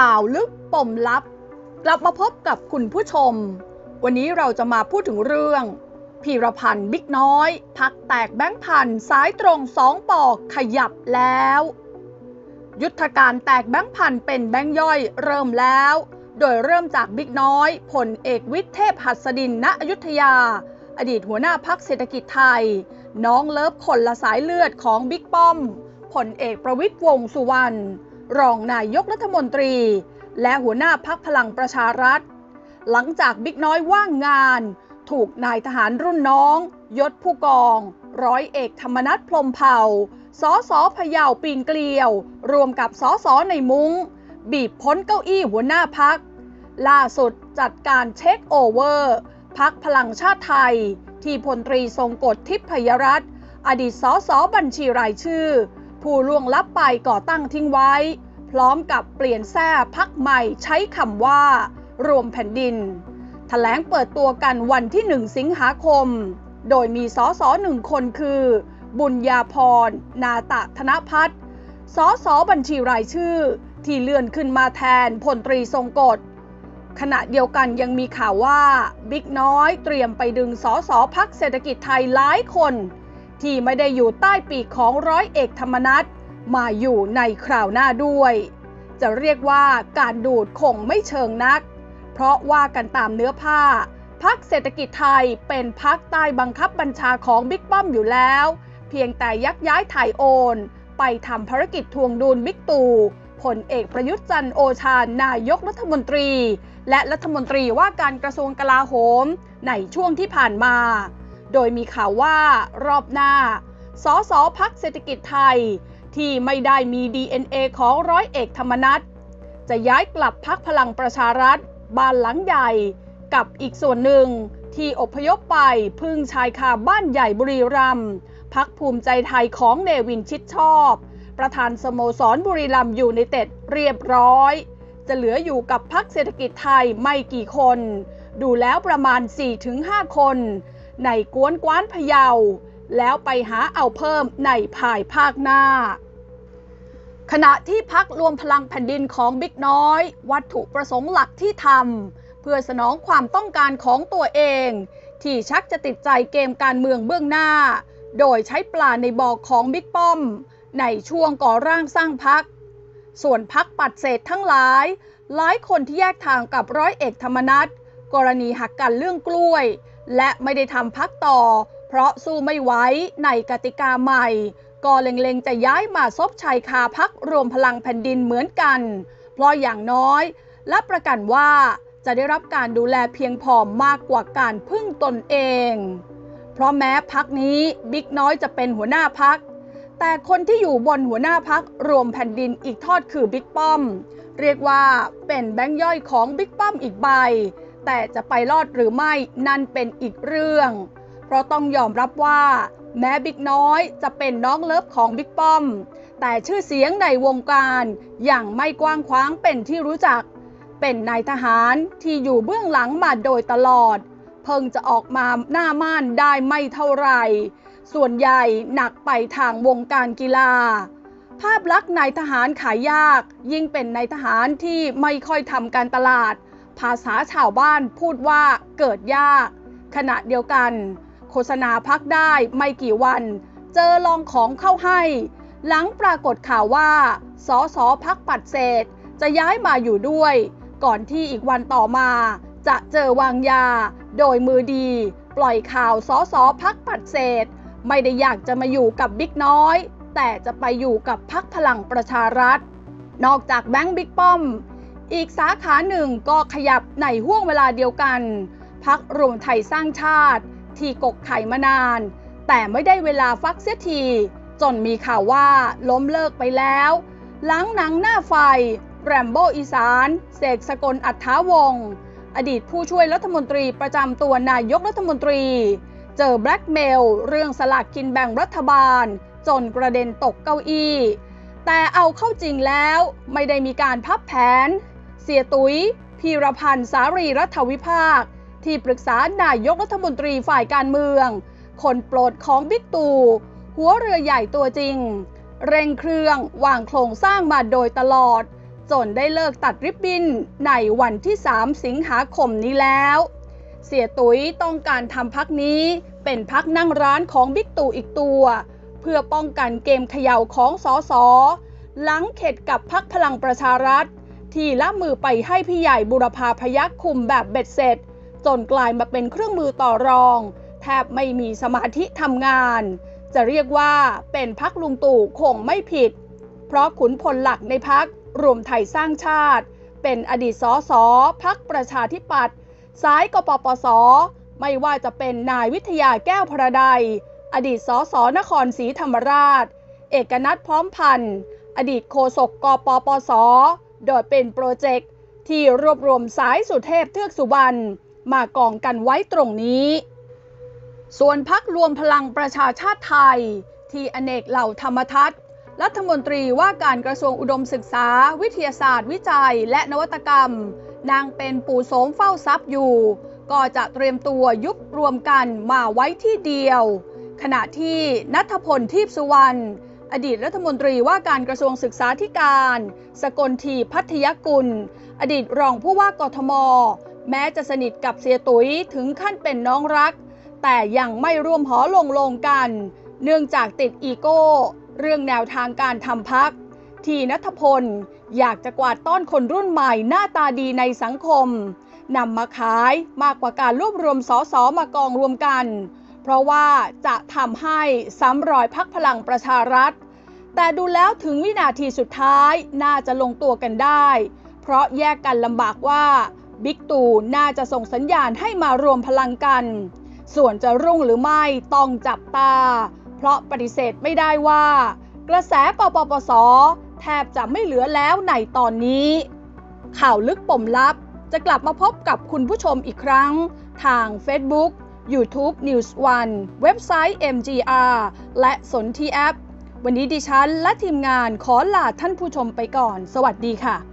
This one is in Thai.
ข่าวลึกปมลับ กลับมาพบกับคุณผู้ชม วันนี้เราจะมาพูดถึงเรื่องพีรพันธ์บิ๊กน้อย พักแตกแบงค์พันสายตรงสองปอกขยับแล้ว ยุทธการแตกแบงค์พันเป็นแบงค์ย่อยเริ่มแล้ว โดยเริ่มจากบิ๊กน้อยผลเอกวิทย์เทพหัสดินณอยุธยา อดีตหัวหน้าพักเศรษฐกิจไทย น้องเลิฟคนละสายเลือดของบิ๊กป้อมผลเอกประวิตยวงสุวรรณ รองนายกรัฐมนตรี และหัวหน้าพักพลังประชารัฐ หลังจากบิ๊กน้อยว่างงาน ถูกนายทหารรุ่นน้อง ยศผู้กอง ร้อยเอกธรรมนัฐพรมเผ่าสอสอพยาวปีนเกลียว รวมกับสอสอในมุง้ง บีบพ้นเก้าอี้หัวหน้าพัก ล่าสุดจัดการเช็คโอเวอร์พักพลังชาติไทย ที่พลตรีทรงกฎทิพยรัตน์อดีตสอสอบัญชีรายชื่อ ผู้ล่วงลับไปก่อตั้งทิ้งไว้ พร้อมกับเปลี่ยนแท้พักใหม่ใช้คำว่า รวมแผ่นดินแถลงเปิดตัวกันวันที่ 1 สิงหาคม โดยมีสอสอหนึ่งคนคือ บุญญาพร นาตะธนพัฒน์สอสอบัญชีรายชื่อ ที่เลื่อนขึ้นมาแทนพลตรีทรงกฎขณะเดียวกันยังมีข่าวว่า บิ๊กน้อยเตรียมไปดึงสอสอพักเศรษฐกิจไทยหลายคน ที่ไม่ได้อยู่ใต้ปีกของร้อยเอกธรรมนัฐมาอยู่ในคราวหน้าด้วย จะเรียกว่าการดูดคงไม่เชิงนัก เพราะว่ากันตามเนื้อผ้าพักเศรษฐกิจไทยเป็นพักใต้บังคับบัญชาของบิ๊กป้อมอยู่แล้ว เพียงแต่ยักย้ายถ่ายโอน ไปทำภารกิจทวงดุลบิ๊กตู่ผลเอกประยุทธ์จันทร์โอชานายกรัฐมนตรี และรัฐมนตรีว่าการกระทรวงกลาโหม ในช่วงที่ผ่านมา โดยมีข่าวว่ารอบหน้า สสพักเศรษฐกิจไทย ที่ไม่ได้มี DNA ของร้อยเอกธรรมนัฐจะย้ายกลับพักพลังประชารัฐบ้านหลังใหญ่ กับอีกส่วนหนึ่งที่อพยพไปพึ่งชายคาบ้านใหญ่บุรีรัมย์พักภูมิใจไทยของเนวินชิดชอบ ประธานสโมสรบุรีรัมย์อยู่ในเต็ดเรียบร้อย จะเหลืออยู่กับพักเศรษฐกิจไทยไม่กี่คน ดูแล้วประมาณ 4-5 คน ในกวนกว้านพะเยา แล้วไปหาเอาเพิ่มในภายภาคหน้า ขณะที่พักรวมพลังแผ่นดินของบิ๊กน้อย วัตถุประสงค์หลักที่ทำเพื่อสนองความต้องการของตัวเอง ที่ชักจะติดใจเกมการเมืองเบื้องหน้า โดยใช้ปลาในบอกของบิ๊กป้อม ในช่วงก่อร่างสร้างพัก ส่วนพักปัดเศษทั้งหลาย หลายคนที่แยกทางกับร้อยเอกธรรมนัฐกรณีหักกันเรื่องกล้วย และไม่ได้ทำพักต่อ เพราะสู้ไม่ไหวในกติกาใหม่ ก็เล็งๆจะย้ายมาซบชัยคาพักรวมพลังแผ่นดินเหมือนกัน เพราะอย่างน้อยรับประกันว่าจะได้รับการดูแลเพียงพอมากกว่าการพึ่งตนเอง เพราะแม้พักนี้บิ๊กน้อยจะเป็นหัวหน้าพัก แต่คนที่อยู่บนหัวหน้าพักรวมแผ่นดินอีกทอดคือบิ๊กป้อม เรียกว่าเป็นแบงค์ย่อยของบิ๊กป้อมอีกใบ แต่จะไปรอดหรือไม่นั่นเป็นอีกเรื่อง เพราะต้องยอมรับว่า แม้บิ๊กน้อยจะเป็นน้องเลิฟของบิ๊กป้อม แต่ชื่อเสียงในวงการอย่างไม่กว้างขวางเป็นที่รู้จัก เป็นนายทหารที่อยู่เบื้องหลังมาโดยตลอด เพิ่งจะออกมาหน้าม่านได้ไม่เท่าไหร่ ส่วนใหญ่หนักไปทางวงการกีฬาภาพลักษณ์นายทหารขายยาก ยิ่งเป็นนายทหารที่ไม่ค่อยทำการตลาด ภาษาชาวบ้านพูดว่าเกิดยาก ขณะเดียวกัน โฆษณาพักได้ไม่กี่วัน เจอลองของเข้าให้ หลังปรากฏข่าวว่าสอสอพักปัดเศษจะย้ายมาอยู่ด้วย ก่อนที่อีกวันต่อมา จะเจอวางยา โดยมือดี ปล่อยข่าวสอสอพักปัดเศษ ไม่ได้อยากจะมาอยู่กับบิ๊กน้อย แต่จะไปอยู่กับพักพลังประชารัฐ นอกจากแบงค์บิ๊กป้อม อีกสาขาหนึ่งก็ขยับในห่วงเวลาเดียวกันพักรวมไทยสร้างชาติ ที่กกไข่มานาน แต่ไม่ได้เวลาฟักเสียทีจนมีข่าวว่าล้มเลิกไปแล้วหลังหนังหน้าไฟ แรมโบอีสาน เสกสกลอัฏฐาวงศ์อดีตผู้ช่วยรัฐมนตรีประจำตัวนายกรัฐมนตรี เจอแบล็กเมลเรื่องสลากกินแบ่งรัฐบาล จนกระเด็นตกเก้าอี้ แต่เอาเข้าจริงแล้วไม่ได้มีการพับแผน เสียตุยพีรพันธ์สารีรัฐวิภาค ที่ปรึกษานายกรัฐมนตรีฝ่ายการเมือง คนโปรดของบิ๊กตู่หัวเรือใหญ่ตัวจริง เร่งเครื่องวางโครงสร้างมาโดยตลอด จนได้เลิกตัดริบบินในวันที่ 3 สิงหาคมนี้แล้ว เสียตุ๋ยต้องการทำพักนี้เป็นพักนั่งร้านของบิ๊กตู่อีกตัว เพื่อป้องกันเกมเขย่าของสอสอหลังเข็ดกับพักพลังประชารัฐ ที่ละมือไปให้พี่ใหญ่บุรพาพยักคุมแบบเบ็ดเสร็จ จนกลายมาเป็นเครื่องมือต่อรอง แทบไม่มีสมาธิทำงาน จะเรียกว่าเป็นพักลุงตู่คงไม่ผิด เพราะขุนพลหลักในพักรวมไทยสร้างชาติ เป็นอดีตสสพักประชาธิปัตย์สายกปปส ไม่ว่าจะเป็นนายวิทยาแก้วพระใดอดีตสสนครศรีธรรมราช เอกนัทพร้อมพันธ์ อดีตโฆษกกปปส โดยเป็นโปรเจกต์ที่รวบรวมสายสุเทพเทือกสุบรรณมากองกันไว้ตรงนี้ ส่วนพักรวมพลังประชาชาติไทย ที่อเนกเหล่าธรรมทัศน์รัฐมนตรีว่าการกระทรวงอุดมศึกษา วิทยาศาสตร์ วิจัย และนวัตกรรม นางเป็นปู่โสมเฝ้าทรัพย์อยู่ ก็จะเตรียมตัวยุบรวมกันมาไว้ที่เดียว ขณะที่นัทพลทีพสุวรรณ อดีตรัฐมนตรีว่าการกระทรวงศึกษาธิการ สกลทีพัทยกุล อดีตรองผู้ว่ากทม แม้จะสนิทกับเสียตุ๋ยถึงขั้นเป็นน้องรัก แต่ยังไม่ร่วมหอลงลงกัน เนื่องจากติดอีโก้ เรื่องแนวทางการทำพัก ทีนัทพล อยากจะกวาดต้อนคนรุ่นใหม่หน้าตาดีในสังคมนำมาขายมากกว่าการรวบรวมสอสอมากองรวมกัน เพราะว่าจะทำให้ซ้ำรอยพักพลังประชารัฐ แต่ดูแล้วถึงวินาทีสุดท้ายน่าจะลงตัวกันได้ เพราะแยกกันลำบากว่าบิ๊กตู่น่าจะส่งสัญญาณให้มารวมพลังกัน ส่วนจะรุ่งหรือไม่ต้องจับตา เพราะปฏิเสธไม่ได้ว่า กระแสปปปส แทบจะไม่เหลือแล้วในตอนนี้ ข่าวลึกปมลับจะกลับมาพบกับคุณผู้ชมอีกครั้ง ทาง Facebook YouTube News One เว็บไซต์ MGR และสนที่แอป วันนี้ดิฉันและทีมงานขอลาท่านผู้ชมไปก่อน สวัสดีค่ะ